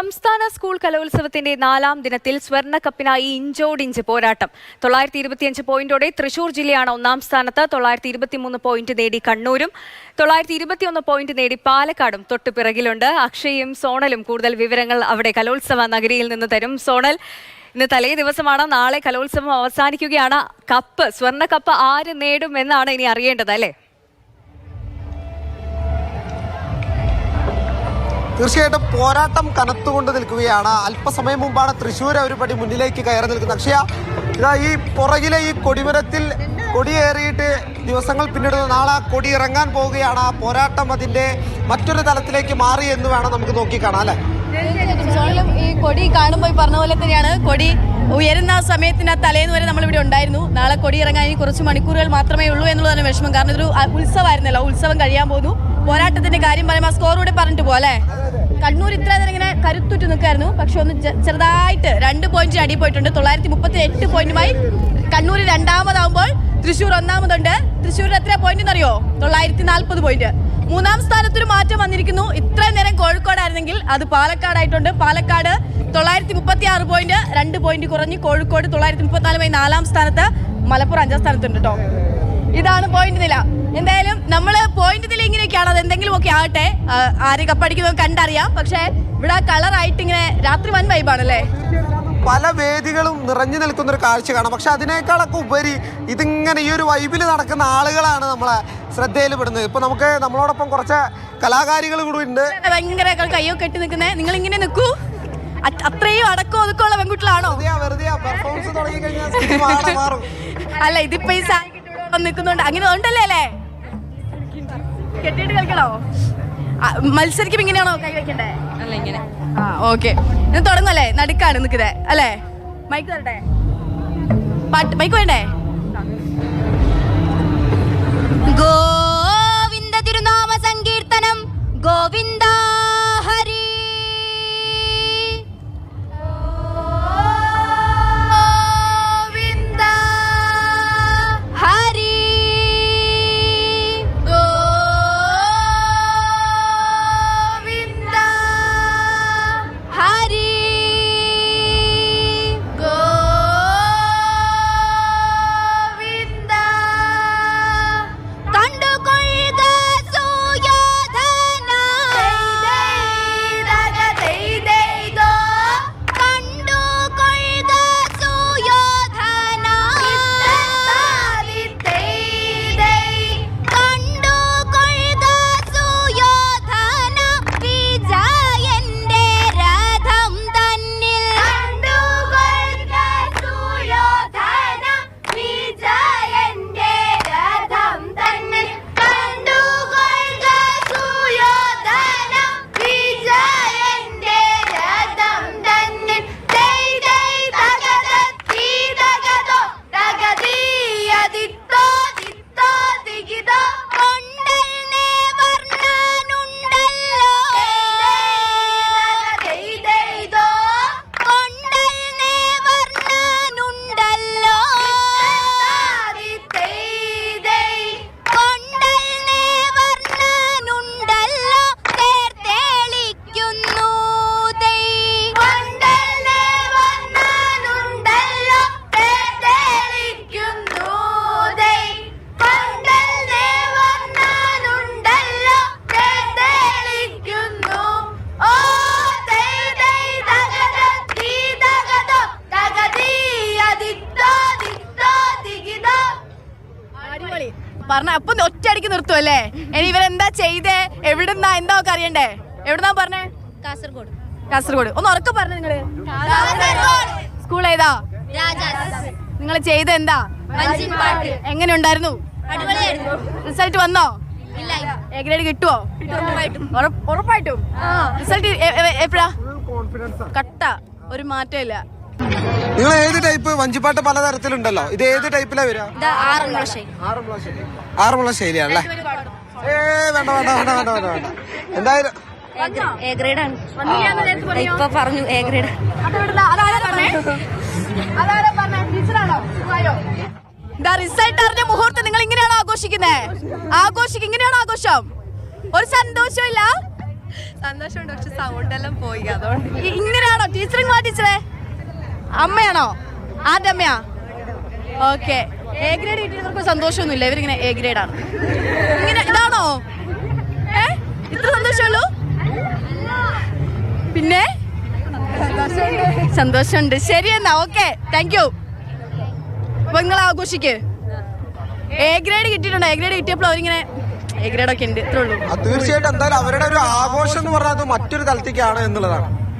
സംസ്ഥാന സ്കൂൾ കലോത്സവത്തിന്റെ നാലാം ദിനത്തിൽ സ്വർണക്കപ്പിനായി ഇഞ്ചോടിഞ്ച് പോരാട്ടം. തൊള്ളായിരത്തി ഇരുപത്തിയഞ്ച് പോയിന്റോടെ തൃശൂർ ജില്ലയാണ് ഒന്നാം സ്ഥാനത്ത്. തൊള്ളായിരത്തി ഇരുപത്തിമൂന്ന് പോയിന്റ് നേടി കണ്ണൂരും. തൊള്ളായിരത്തി ഇരുപത്തിയൊന്ന് പോയിന്റ് നേടി പാലക്കാടും തൊട്ടു പിറകിലുണ്ട്. അക്ഷയും സോണലും കൂടുതൽ വിവരങ്ങൾ അവിടെ കലോത്സവ നഗരിയിൽ നിന്ന് തരും. സോണൽ ഇന്ന് തലേ ദിവസമാണ്. നാളെ കലോത്സവം അവസാനിക്കുകയാണ്. കപ്പ് സ്വർണ കപ്പ് ആര് നേടും എന്നാണ് ഇനി അറിയേണ്ടത് അല്ലേ? തീർച്ചയായിട്ടും പോരാട്ടം കനത്തുകൊണ്ട് നിൽക്കുകയാണ്. അല്പസമയം മുമ്പാണ് തൃശ്ശൂർ ഒരു പടി മുന്നിലേക്ക് കയറി നിൽക്കുന്നത്. അക്ഷയ ഇതാ ഈ പുറകിലെ ഈ കൊടിമരത്തിൽ കൊടിയേറിയിട്ട് ദിവസങ്ങൾ പിന്നിടുന്ന. നാളെ കൊടി ഇറങ്ങാൻ പോവുകയാണ്. ആ പോരാട്ടം അതിന്റെ മറ്റൊരു തലത്തിലേക്ക് മാറി എന്ന് വേണം നമുക്ക് നോക്കിക്കാണാം അല്ലെ? ഈ കൊടി കാണുമ്പോൾ പറഞ്ഞ പോലെ തന്നെയാണ്. കൊടി ഉയരുന്ന സമയത്തിന് ആ തലേന്ന് വരെ നമ്മളിവിടെ ഉണ്ടായിരുന്നു. നാളെ കൊടി ഇറങ്ങാൻ ഇനി കുറച്ച് മണിക്കൂറുകൾ മാത്രമേ ഉള്ളൂ എന്നുള്ളതാണ് വിഷമം. കാരണം ഇതൊരു ഉത്സവമായിരുന്നല്ലോ. ഉത്സവം കഴിയാൻ പോകുന്നു പോരാട്ടത്തിന്റെ കാര്യം പറയുമ്പോൾ സ്കോർ കൂടെ പറഞ്ഞിട്ട് പോലെ കണ്ണൂർ ഇത്ര നേരം ഇങ്ങനെ കരുത്തുറ്റ് നിൽക്കായിരുന്നു. പക്ഷെ ഒന്ന് ചെറുതായിട്ട് രണ്ട് പോയിന്റ് അടി പോയിട്ടുണ്ട്. തൊള്ളായിരത്തി മുപ്പത്തി എട്ട് പോയിന്റുമായി കണ്ണൂർ രണ്ടാമതാവുമ്പോൾ തൃശ്ശൂർ ഒന്നാമതുണ്ട്. തൃശ്ശൂരിൽ എത്ര പോയിന്റ് എന്നറിയോ? തൊള്ളായിരത്തി നാൽപ്പത് പോയിന്റ് മൂന്നാം സ്ഥാനത്തൊരു മാറ്റം വന്നിരിക്കുന്നു. ഇത്രയും നേരം കോഴിക്കോടായിരുന്നെങ്കിൽ അത് പാലക്കാടായിട്ടുണ്ട്. പാലക്കാട് തൊള്ളായിരത്തി മുപ്പത്തി ആറ് പോയിന്റ് രണ്ട് പോയിന്റ് കുറഞ്ഞ് കോഴിക്കോട് തൊള്ളായിരത്തി മുപ്പത്തിനാലുമായി നാലാം സ്ഥാനത്ത് മലപ്പുറം അഞ്ചാം സ്ഥാനത്തുണ്ട് കേട്ടോ ഇതാണ് പോയിന്റ് നില. എന്തായാലും നമ്മൾ പോയിന്റ് നില ഇങ്ങനെയൊക്കെയാണ്. അത് എന്തെങ്കിലും ഒക്കെ ആകട്ടെ ആരെ കപ്പടിക്കുന്നത് കണ്ടറിയാം. പക്ഷേ ഇവിടെ കളർ ആയിട്ട് ഇങ്ങനെ രാത്രി വൻ വൈബാണല്ലേ പല വേദികളും നിറഞ്ഞു നിൽക്കുന്ന ഒരു കാഴ്ച കാണാം. പക്ഷെ അതിനേക്കാളൊക്കെ ഉപരി ഇതിങ്ങനെ ഈ ഒരു വൈബിൽ നടക്കുന്ന ആളുകളാണ് നമ്മളെ ശ്രദ്ധയിൽപ്പെടുന്നത്. ഇപ്പൊ നമുക്ക് നമ്മളോടൊപ്പം കുറച്ച് കലാകാരികൾ കൂടി ഉണ്ട്. ഭയങ്കര കയ്യോ കെട്ടി നിൽക്കുന്നേ. നിങ്ങൾ ഇങ്ങനെ നിൽക്കൂ അത്രയും അടക്കം ഒതുക്കമുള്ള പെൺകുട്ടികളാണോ? അല്ല ഇതിപ്പോ ഈ നിൽക്കുന്നുണ്ട്. അങ്ങനെ ഉണ്ടല്ലേ അല്ലേ? കെട്ടിയിട്ട് കളിക്കണോ? മത്സരിക്കും ഇങ്ങനെയാണോ കൈ വെക്കണ്ടേ? അല്ല ഇങ്ങനെ. ആ ഓക്കെ ഇത് തുടങ്ങല്ലേ? നടുക്കാണ് നിൽക്കുന്നത് അല്ലേ? മൈക്ക് തരട്ടെ? പാട്ട് മൈക്ക് വേണ്ടേ? ഗോവിന്ദ തിരുനാമ സങ്കീർത്തനം ഗോവിന്ദ പറഞ്ഞ അപ്പൊ ഒറ്റയടിക്ക് നിർത്തും അല്ലേ? ഇനി ഇവരെന്താ ചെയ്തേ? എവിടുന്നാ? എന്താ ഒക്കെ അറിയണ്ടേ? എവിടുന്നാ പറഞ്ഞേ? കാസർഗോഡ്. കാസർഗോഡ്. ഒന്ന് ഉറക്കെ പറഞ്ഞു നിങ്ങൾ. സ്കൂൾ ഏതാ? നിങ്ങൾ ചെയ്ത എന്താ. എങ്ങനെ ഉണ്ടായിരുന്നു അടിപൊളിയായിരുന്നു. റിസൾട്ട് വന്നോ? ഇല്ല എ ഗ്രേഡ് കിട്ടുവോ? ഉറപ്പ്- ഉറപ്പായിട്ടും. റിസൾട്ട് എപ്പോഴാ? കട്ട. ഒരു മാറ്റമില്ല നിങ്ങൾ ഏത് ടൈപ്പ്? വഞ്ചിപ്പാട്ട് പലതരത്തിലുണ്ടല്ലോ. ഇത് ഏത് ടൈപ്പിലാ വരിക? ആറന്മുള ശൈലി. ആറന്മുള ശൈലിയാണല്ലേ? ഏ വേണ്ട വേണ്ട വേണ്ട വേണ്ട വേണ്ട വേണ്ട. എന്തായാലും എ ഗ്രേഡ് ആണ് ഇപ്പൊ പറഞ്ഞു എ ഗ്രേഡ്. റിസൾട്ട് മുഹൂർത്തം നിങ്ങൾ ഇങ്ങനെയാണോ ആഘോഷിക്കുന്നത് ആഘോഷിക്ക ഇങ്ങനെയാണോ ആഘോഷം? ഒരു സന്തോഷമില്ല സന്തോഷമുണ്ട് പക്ഷെ സൗണ്ട് എല്ലാം പോയി അതുകൊണ്ട്. ഇങ്ങനെയാണോ? ടീച്ചറിങ് ടീച്ചറെ. അമ്മയാണോ? ആദ്യ അമ്മയാ? ഓക്കെ എ ഗ്രേഡ് കിട്ടിയവർക്ക് സന്തോഷമൊന്നുമില്ല. ഇവരിങ്ങനെ എ ഗ്രേഡ് ആണ്. ഇങ്ങനെ ഇതാണോ? ഏ? ഇത്ര സന്തോഷമുള്ളൂ? പിന്നെ? സന്തോഷമുണ്ട്. ശരി എന്നാ ഓക്കെ താങ്ക് യു അപ്പൊ നിങ്ങൾ ആഘോഷിക്ക്. എ ഗ്രേഡ് കിട്ടിയിട്ടുണ്ടോ? എ ഗ്രേഡ് കിട്ടിയപ്പോൾ അവരിങ്ങനെ എ ഗ്രേഡ് ഒക്കെ ഉണ്ട്. ഇത്രേ ഉള്ളൂ. തീർച്ചയായിട്ടും എന്തായാലും അവരുടെ ഒരു ആഘോഷം എന്ന് പറഞ്ഞാൽ അത് മറ്റൊരു തലത്തേക്കാണ് എന്നുള്ളതാണ്.